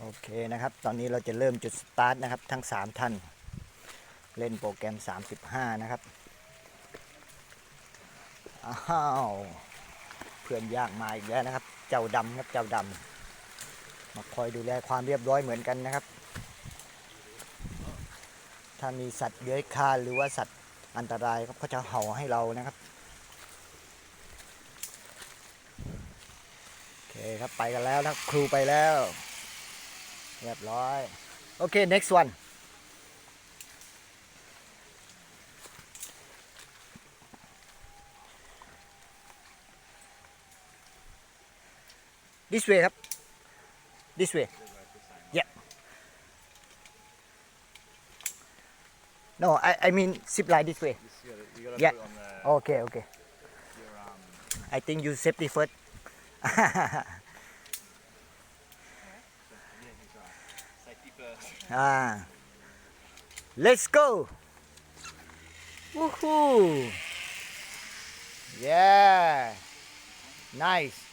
โอเคนะครับ ตอนนี้เราจะเริ่มจุดสตาร์ทนะครับ ทั้ง 3 ท่าน เล่นโปรแกรม 35 นะครับ อ้าว เพื่อนยากมาอีกแล้วนะครับ เจ้าดำครับ เจ้าดำ มาคอยดูแลความเรียบร้อยเหมือนกันนะครับ ถ้ามีสัตว์เลื้อยคานหรือว่าสัตว์อันตรายครับเขาจะเห่าให้เรานะครับโอเคครับไปกันแล้วนะครับครูไปแล้ว เรียบร้อย โอเค next one this way ครับ this way yeah no I I mean zip line this way You see it, you gotta Yeah. put it on the, okay okay your, um, I think you safety first Ah. Let's go. Woohoo. Yeah. Nice.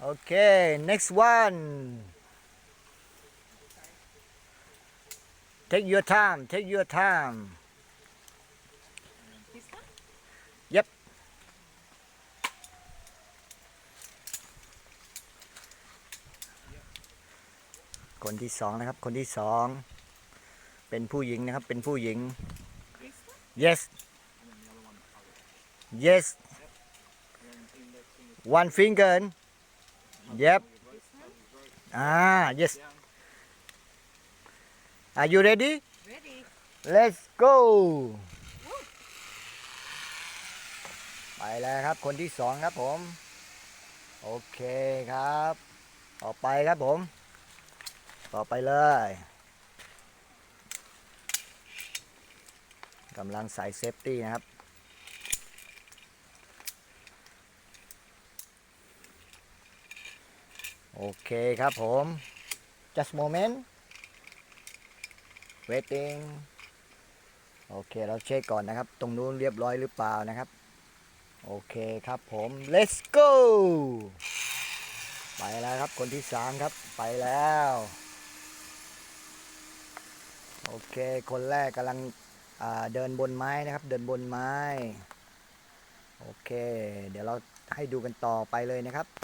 Okay, next one. Take your time, take your time. คนที่สองนะครับ คนที่สองเป็นผู้หญิงนะครับ เป็นผู้หญิง yes yes one finger yep ah yes are you ready Ready? let's go ไปแล้วครับ คนที่สองครับผม โอเคครับต่อไปครับผม ต่อไปเลยกำลังใส่เซฟตี้นะครับ โอเคครับผม just moment waiting โอเค เราเช็คก่อนนะครับ ตรงนู้นเรียบร้อยหรือเปล่านะครับ โอเคครับผม let's go ไปแล้วครับ คนที่สามครับ ไปแล้ว โอเค คนแรกกำลังเดินบนไม้นะครับ เดินบนไม้ โอเค เดี๋ยวเราให้ดูกันต่อไปเลยนะครับ